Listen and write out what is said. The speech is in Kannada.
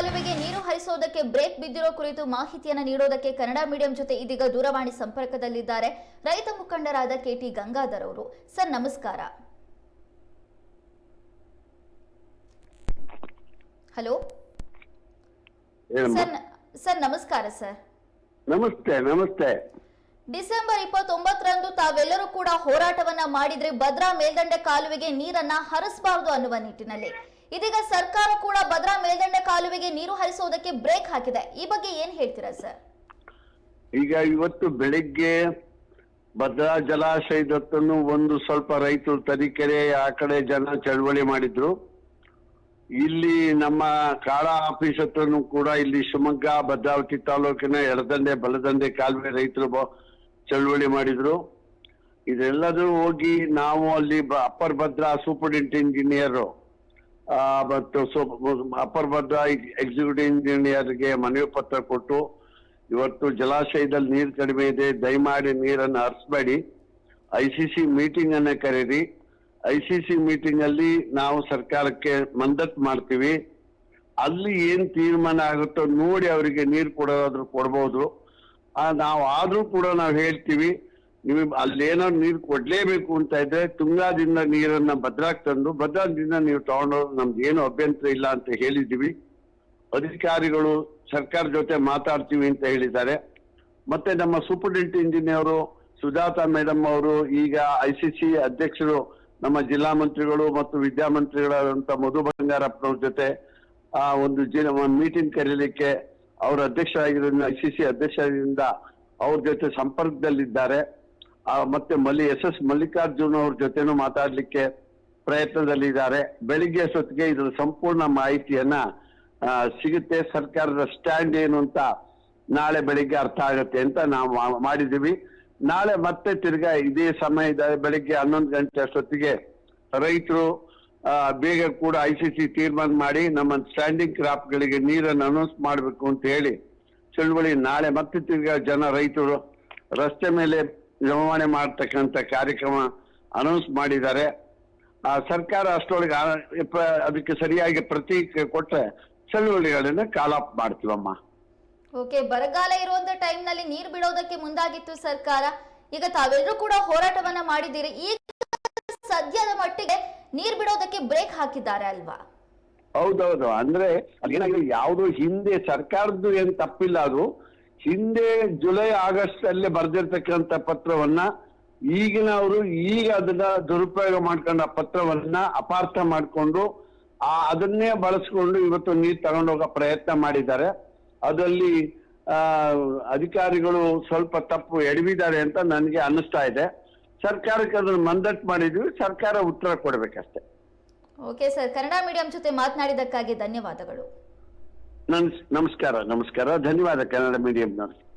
ಕಾಲುವೆಗೆ ನೀರು ಹರಿಸೋದಕ್ಕೆ ಬ್ರೇಕ್ ಬಿದ್ದಿರೋ ಕುರಿತು ಮಾಹಿತಿಯನ್ನು ನೀಡೋದಕ್ಕೆ ಕನ್ನಡ ಮೀಡಿಯಂ ಜೊತೆ ಇದೀಗ ದೂರವಾಣಿ ಸಂಪರ್ಕದಲ್ಲಿದ್ದಾರೆ. ರೈತ ಮುಖಂಡರಾದ ಕೆಟಿ ಗಂಗಾಧರ್ ಅವರು. ಸರ್ ನಮಸ್ಕಾರ. ಹಲೋ? ಸರ್ ಸರ್ ನಮಸ್ಕಾರ ಸರ್. ನಮಸ್ತೆ ನಮಸ್ತೆ. ಡಿಸೆಂಬರ್ ಇಪ್ಪತ್ತೊಂಬತ್ತರಂದು ತಾವೆಲ್ಲರೂ ಕೂಡ ಹೋರಾಟವನ್ನ ಮಾಡಿದ್ರೆ ಭದ್ರಾ ಮೇಲ್ದಂಡೆ ಕಾಲುವೆಗೆ ನೀರನ್ನ ಹರಿಸಬಾರದು ಅನ್ನುವ ನಿಟ್ಟಿನಲ್ಲಿ. ಇದೀಗ ಸರ್ಕಾರ ಕೂಡ ಭದ್ರಾ ಮೇಲ್ದಂಡೆ ಕಾಲುವೆಗೆ ನೀರು ಹರಿಸೋದಕ್ಕೆ ಬ್ರೇಕ್ ಹಾಕಿದೆ. ಈ ಬಗ್ಗೆ ಏನ್ ಹೇಳ್ತೀರಾ ಸರ್? ಈಗ ಇವತ್ತು ಬೆಳಿಗ್ಗೆ ಭದ್ರಾ ಜಲಾಶಯದತ್ತನ್ನು ಒಂದು ಸ್ವಲ್ಪ ರೈತರು ತರೀಕೆರೆ, ಆ ಕಡೆ ಜನ ಚಳವಳಿ ಮಾಡಿದ್ರು. ಇಲ್ಲಿ ನಮ್ಮ ಕಾಳ ಆಫೀಸ್ ಹತ್ರನು ಕೂಡ ಇಲ್ಲಿ ಶಿವಮೊಗ್ಗ, ಭದ್ರಾವತಿ ತಾಲೂಕಿನ ಎಡದಂಡೆ, ಬಲದಂಡೆ ಕಾಲುವೆ ರೈತರು ಚಳವಳಿ ಮಾಡಿದ್ರು. ಇದೆಲ್ಲದೂ ಹೋಗಿ ನಾವು ಅಲ್ಲಿ ಅಪ್ಪರ್ ಭದ್ರಾ ಸೂಪರಿಂಟ್ ಇಂಜಿನಿಯರ್ ಮತ್ತು ಅಪ್ಪರ್ ಭದ್ರಾ ಎಕ್ಸಿಕ್ಯೂಟಿವ್ ಇಂಜಿನಿಯರ್ಗೆ ಮನವಿ ಪತ್ರ ಕೊಟ್ಟು, ಇವತ್ತು ಜಲಾಶಯದಲ್ಲಿ ನೀರು ಕಡಿಮೆ ಇದೆ, ದಯಮಾಡಿ ನೀರನ್ನು ಹರಿಸ್ಬೇಡಿ. ಐ ಸಿ ಸಿ ಮೀಟಿಂಗ್ ಅನ್ನ ಕರೀರಿ. ಐ ಸಿ ಸಿ ಮೀಟಿಂಗ್ ಅಲ್ಲಿ ನಾವು ಸರ್ಕಾರಕ್ಕೆ ಮಂದತ್ ಮಾಡ್ತೀವಿ. ಅಲ್ಲಿ ಏನ್ ತೀರ್ಮಾನ ಆಗುತ್ತೋ ನೋಡಿ ಅವರಿಗೆ ನೀರು ಕೊಡೋದಾದ್ರೂ ಕೊಡ್ಬೋದು. ನಾವು ಆದ್ರೂ ಕೂಡ ನಾವು ಹೇಳ್ತೀವಿ. ನೀವು ಅಲ್ಲೇನೋ ನೀರು ಕೊಡ್ಲೇಬೇಕು ಅಂತ ಇದ್ರೆ ತುಂಗಾದಿಂದ ನೀರನ್ನ ಭದ್ರಾಕ್ ತಂದು, ಭದ್ರಾದಿಂದ ನೀವು ತಗೊಂಡೋಗಿ ನಮ್ದು ಏನು ಅಭ್ಯಂತರ ಇಲ್ಲ ಅಂತ ಹೇಳಿದ್ದೀವಿ. ಅಧಿಕಾರಿಗಳು ಸರ್ಕಾರ ಜೊತೆ ಮಾತಾಡ್ತೀವಿ ಅಂತ ಹೇಳಿದ್ದಾರೆ. ಮತ್ತೆ ನಮ್ಮ ಸೂಪರ್ಡೆಂಟ್ ಇಂಜಿನಿಯರು ಸುಜಾತ ಮೇಡಮ್ ಅವರು, ಈಗ ಐ ಸಿ ಸಿ ಅಧ್ಯಕ್ಷರು, ನಮ್ಮ ಜಿಲ್ಲಾ ಮಂತ್ರಿಗಳು ಮತ್ತು ವಿದ್ಯಾಮಂತ್ರಿಗಳಾದಂತ ಮಧು ಬಂಗಾರಪ್ಪನವ್ರ ಜೊತೆ, ಆ, ಒಂದು ಜಿ ಮೀಟಿಂಗ್ ಕರೀಲಿಕ್ಕೆ ಅವರ ಅಧ್ಯಕ್ಷರಾಗಿರೋದ್ರಿಂದ ಐ ಸಿ ಸಿ ಅಧ್ಯಕ್ಷರಿಂದ ಅವ್ರ ಜೊತೆ ಸಂಪರ್ಕದಲ್ಲಿದ್ದಾರೆ. ಮತ್ತೆ ಮಲ್ಲಿ ಎಸ್ ಎಸ್ ಮಲ್ಲಿಕಾರ್ಜುನ್ ಅವ್ರ ಜೊತೆನೂ ಮಾತಾಡ್ಲಿಕ್ಕೆ ಪ್ರಯತ್ನದಲ್ಲಿದ್ದಾರೆ. ಬೆಳಿಗ್ಗೆ ಸೊತ್ತಿಗೆ ಇದರ ಸಂಪೂರ್ಣ ಮಾಹಿತಿಯನ್ನ ಸಿಗುತ್ತೆ. ಸರ್ಕಾರದ ಸ್ಟ್ಯಾಂಡ್ ಏನು ಅಂತ ನಾಳೆ ಬೆಳಿಗ್ಗೆ ಅರ್ಥ ಆಗುತ್ತೆ ಅಂತ ನಾವು ಮಾಡಿದೀವಿ ನಾಳೆ ಮತ್ತೆ ತಿರ್ಗಾ ಇದೇ ಸಮಯದ ಬೆಳಿಗ್ಗೆ ಹನ್ನೊಂದು ಗಂಟೆ ಅಷ್ಟೊತ್ತಿಗೆ ರೈತರು ಬೇಗ ಕೂಡ ಐ ಸಿ ಸಿ ತೀರ್ಮಾನ ಮಾಡಿ ನಮ್ಮ ಸ್ಟ್ಯಾಂಡಿಂಗ್ ಕ್ರಾಪ್ಗಳಿಗೆ ನೀರನ್ನು ಅನೌನ್ಸ್ ಮಾಡಬೇಕು ಅಂತ ಹೇಳಿ, ಚಳುವಳಿ ನಾಳೆ ಮತ್ತೆ ತಿರ್ಗಾ ಜನ ರೈತರು ರಸ್ತೆ ಮೇಲೆ ಜಮಾವಣೆ ಮಾಡ್ತಕ್ಕಂಥ ಕಾರ್ಯಕ್ರಮ ಅನೌನ್ಸ್ ಮಾಡಿದ್ದಾರೆ. ಆ ಸರ್ಕಾರ ಅಷ್ಟೊಳಗೆ ಅದಕ್ಕೆ ಸರಿಯಾಗಿ ಪ್ರತಿ ಕೊಟ್ಟರೆ ಚಳುವಳಿಗಳನ್ನ ಕಾಲಾಪ್ ಮಾಡ್ತೀವಮ್ಮ. ಓಕೆ ಬರಗಾಲ ಇರುವಂತ ಟೈಮ್ನಲ್ಲಿ ನೀರ್ ಬಿಡೋದಕ್ಕೆ ಮುಂದಾಗಿತ್ತು ಸರ್ಕಾರ. ಈಗ ತಾವೆಲ್ಲರೂ ಕೂಡ ಹೋರಾಟವನ್ನ ಮಾಡಿದ್ದೀರಿ. ಈಗ ಸದ್ಯದ ಮಟ್ಟಿಗೆ ನೀರ್ ಬಿಡೋದಕ್ಕೆ ಬ್ರೇಕ್ ಹಾಕಿದ್ದಾರೆ ಅಲ್ವಾ? ಹೌದೌದು. ಅಂದ್ರೆ ಅದೇನಾಗಿದೆ? ಯಾವುದು ಹಿಂದೆ ಸರ್ಕಾರದ್ದು ಏನ್ ತಪ್ಪಿಲ್ಲ ಅದು. ಹಿಂದೆ ಜುಲೈ, ಆಗಸ್ಟ್ ಅಲ್ಲಿ ಬರ್ದಿರ್ತಕ್ಕಂಥ ಪತ್ರವನ್ನ ಈಗಿನವರು ಈಗ ಅದನ್ನ ದುರುಪಯೋಗ ಮಾಡ್ಕೊಂಡ ಪತ್ರವನ್ನ ಅಪಾರ್ಥ ಮಾಡಿಕೊಂಡು ಆ ಅದನ್ನೇ ಬಳಸ್ಕೊಂಡು ಇವತ್ತು ನೀರು ತಗೊಂಡೋಗೋ ಪ್ರಯತ್ನ ಮಾಡಿದ್ದಾರೆ. ಅದರಲ್ಲಿ, ಆ, ಅಧಿಕಾರಿಗಳು ಸ್ವಲ್ಪ ತಪ್ಪು ಎಡವಿದ್ದಾರೆ ಅಂತ ನನಗೆ ಅನ್ನಿಸ್ತಾ ಇದೆ. ಸರ್ಕಾರಕ್ಕೆ ಅದನ್ನು ಮಂದಟ್ ಮಾಡಿದ್ವಿ, ಸರ್ಕಾರ ಉತ್ತರ ಕೊಡ್ಬೇಕಷ್ಟೇ. ಓಕೆ ಸರ್, ಕನ್ನಡ ಮೀಡಿಯಂ ಜೊತೆ ಮಾತನಾಡಿದ್ದಕ್ಕಾಗಿ ಧನ್ಯವಾದಗಳು. ನಮಸ್ ನಮಸ್ಕಾರ ನಮಸ್ಕಾರ. ಧನ್ಯವಾದ ಕನ್ನಡ ಮೀಡಿಯಂನವ್ರಿಗೆ